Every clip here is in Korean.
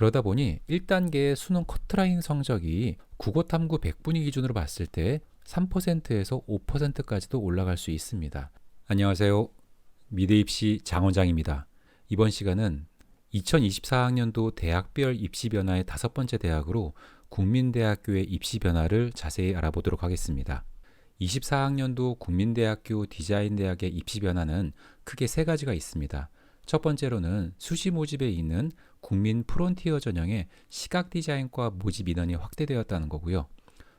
그러다 보니 1단계의 수능 커트라인 성적이 국어 탐구 100분위 기준으로 봤을 때 3%에서 5%까지도 올라갈 수 있습니다. 안녕하세요. 미대 입시 장원장입니다. 이번 시간은 2024학년도 대학별 입시 변화의 다섯 번째 대학으로 국민대학교의 입시 변화를 자세히 알아보도록 하겠습니다. 24학년도 국민대학교 디자인대학의 입시 변화는 크게 세 가지가 있습니다. 첫 번째로는 수시 모집에 있는 국민 프론티어 전형의 시각 디자인과 모집 인원이 확대되었다는 거고요.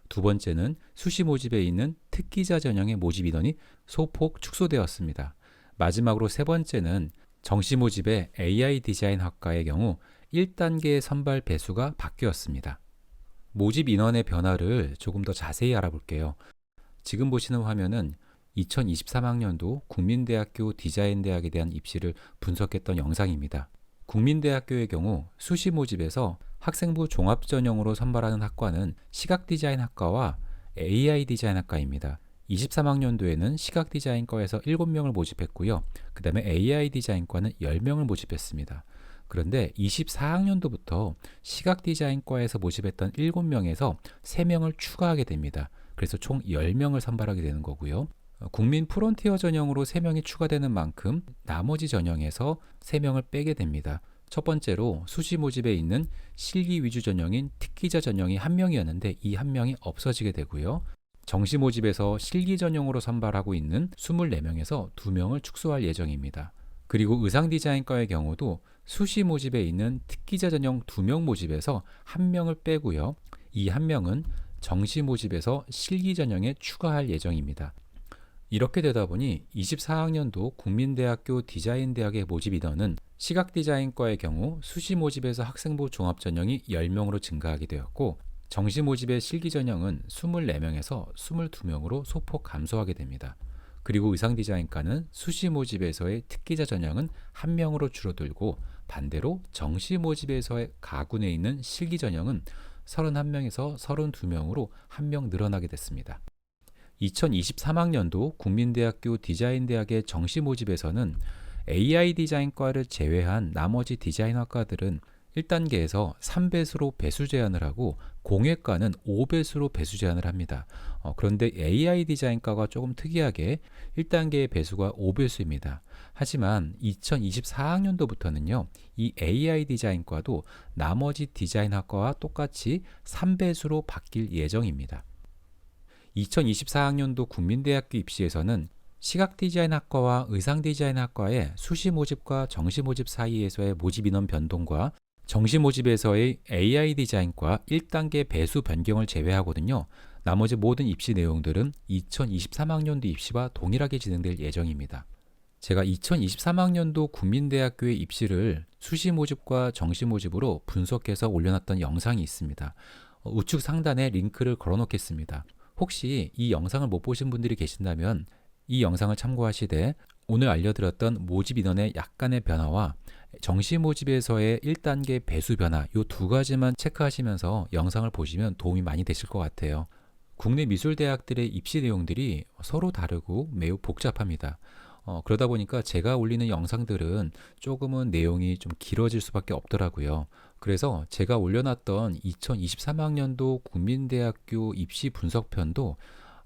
두 번째는 수시 모집에 있는 특기자 전형의 모집 인원이 소폭 축소되었습니다. 마지막으로 세 번째는 정시 모집의 AI 디자인 학과의 경우 1단계 선발 배수가 바뀌었습니다. 모집 인원의 변화를 조금 더 자세히 알아볼게요. 지금 보시는 화면은 2023학년도 국민대학교 디자인대학에 대한 입시를 분석했던 영상입니다. 국민대학교의 경우 수시 모집에서 학생부 종합 전형으로 선발하는 학과는 시각 디자인 학과와 AI 디자인 학과입니다. 23학년도에는 시각 디자인과에서 7명을 모집했고요. 그 다음에 AI 디자인과는 10명을 모집했습니다. 그런데 24학년도부터 시각 디자인과에서 모집했던 7명에서 3명을 추가하게 됩니다. 그래서 총 10명을 선발하게 되는 거고요. 국민 프론티어 전형으로 3명이 추가되는 만큼 나머지 전형에서 3명을 빼게 됩니다. 첫 번째로 수시 모집에 있는 실기 위주 전형인 특기자 전형이 한 명이었는데 이 한 명이 없어지게 되고요. 정시 모집에서 실기 전형으로 선발하고 있는 24명에서 2명을 축소할 예정입니다. 그리고 의상 디자인과의 경우도 수시 모집에 있는 특기자 전형 2명 모집에서 1명을 빼고요. 이 1명은 정시 모집에서 실기 전형에 추가할 예정입니다. 이렇게 되다 보니 24학년도 국민대학교 디자인대학의 모집 인원은 시각디자인과의 경우 수시 모집에서 학생부 종합 전형이 10명으로 증가하게 되었고 정시 모집의 실기 전형은 24명에서 22명으로 소폭 감소하게 됩니다. 그리고 의상 디자인과는 수시 모집에서의 특기자 전형은 1명으로 줄어들고 반대로 정시 모집에서의 가군에 있는 실기 전형은 31명에서 32명으로 1명 늘어나게 됐습니다. 2023학년도 국민대학교 디자인대학의 정시 모집에서는 AI 디자인과를 제외한 나머지 디자인학과들은 1단계에서 3배수로 배수 제한을 하고 공예과는 5배수로 배수 제한을 합니다. 어, 그런데 AI 디자인과가 조금 특이하게 1단계의 배수가 5배수입니다. 하지만 2024학년도부터는요, 이 AI 디자인과도 나머지 디자인학과와 똑같이 3배수로 바뀔 예정입니다. 2024학년도 국민대학교 입시에서는 시각 디자인 학과와 의상 디자인 학과의 수시 모집과 정시 모집 사이에서의 모집 인원 변동과 정시 모집에서의 AI 디자인과 1단계 배수 변경을 제외하거든요. 나머지 모든 입시 내용들은 2023학년도 입시와 동일하게 진행될 예정입니다. 제가 2023학년도 국민대학교의 입시를 수시 모집과 정시 모집으로 분석해서 올려놨던 영상이 있습니다. 어, 우측 상단에 링크를 걸어 놓겠습니다. 혹시 이 영상을 못 보신 분들이 계신다면 이 영상을 참고하시되 오늘 알려드렸던 모집 인원의 약간의 변화와 정시 모집에서의 1단계 배수 변화 이 두 가지만 체크하시면서 영상을 보시면 도움이 많이 되실 것 같아요. 국내 미술대학들의 입시 내용들이 서로 다르고 매우 복잡합니다. 어, 그러다 보니까 제가 올리는 영상들은 조금은 내용이 좀 길어질 수밖에 없더라고요. 그래서 제가 올려놨던 2023학년도 국민대학교 입시 분석편도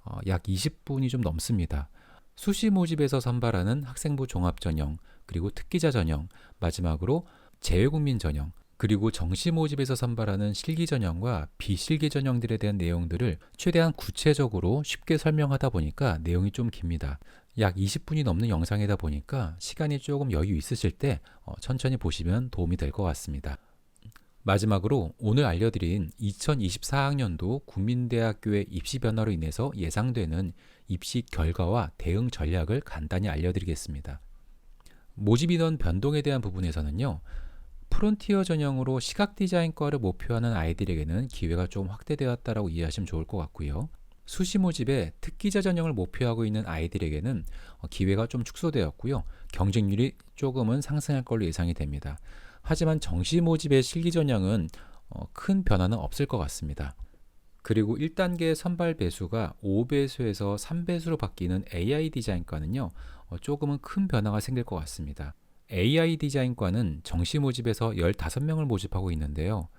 어, 약 20분이 좀 넘습니다. 수시 모집에서 선발하는 학생부 종합 전형, 그리고 특기자 전형, 마지막으로 재외국민 전형, 그리고 정시 모집에서 선발하는 실기 전형과 비실기 전형들에 대한 내용들을 최대한 구체적으로 쉽게 설명하다 보니까 내용이 좀 깁니다. 약 20분이 넘는 영상이다 보니까 시간이 조금 여유 있으실 때 어, 천천히 보시면 도움이 될 것 같습니다. 마지막으로 오늘 알려드린 2024학년도 국민대학교의 입시 변화로 인해서 예상되는 입시 결과와 대응 전략을 간단히 알려드리겠습니다. 모집 인원 변동에 대한 부분에서는요. 프론티어 전형으로 시각 디자인과를 목표하는 아이들에게는 기회가 좀 확대되었다라고 이해하시면 좋을 것 같고요. 수시 모집에 특기자 전형을 목표하고 있는 아이들에게는 어, 기회가 좀 축소되었고요. 경쟁률이 조금은 상승할 걸로 예상이 됩니다. 하지만 정시 모집의 실기 전형은 어, 큰 변화는 없을 것 같습니다. 그리고 1단계 선발 배수가 5배수에서 3배수로 바뀌는 AI 디자인과는요, 어, 조금은 큰 변화가 생길 것 같습니다. AI 디자인과는 정시 모집에서 15명을 모집하고 있는데요.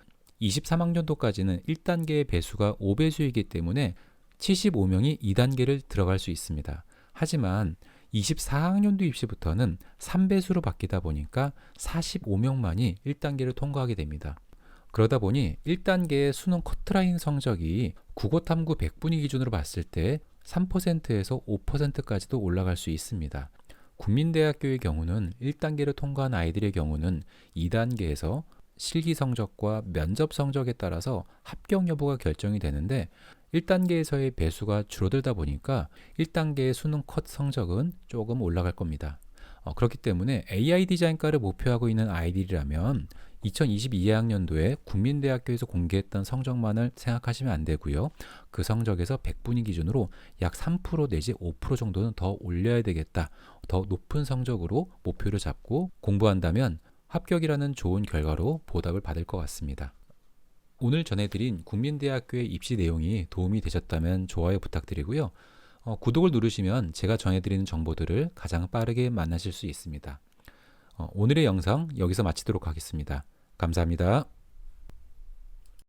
23학년도까지는 1단계의 배수가 5배수이기 때문에 75명이 2단계를 들어갈 수 있습니다. 하지만 24학년도 입시부터는 3배수로 바뀌다 보니까 45명만이 1단계를 통과하게 됩니다. 그러다 보니 1단계의 수능 커트라인 성적이 국어 탐구 100분위 기준으로 봤을 때 3%에서 5%까지도 올라갈 수 있습니다. 국민대학교의 경우는 1단계를 통과한 아이들의 경우는 2단계에서 실기 성적과 면접 성적에 따라서 합격 여부가 결정이 되는데 1단계에서의 배수가 줄어들다 보니까 1단계의 수능 컷 성적은 조금 올라갈 겁니다. 어, 그렇기 때문에 AI 디자인과를 목표하고 있는 아이들이라면 2022학년도에 국민대학교에서 공개했던 성적만을 생각하시면 안 되고요. 그 성적에서 100분위 기준으로 약 3% 내지 5% 정도는 더 올려야 되겠다. 더 높은 성적으로 목표를 잡고 공부한다면 합격이라는 좋은 결과로 보답을 받을 것 같습니다. 오늘 전해드린 국민대학교의 입시 내용이 도움이 되셨다면 좋아요 부탁드리고요. 어, 구독을 누르시면 제가 전해드리는 정보들을 가장 빠르게 만나실 수 있습니다. 어, 오늘의 영상 여기서 마치도록 하겠습니다. 감사합니다.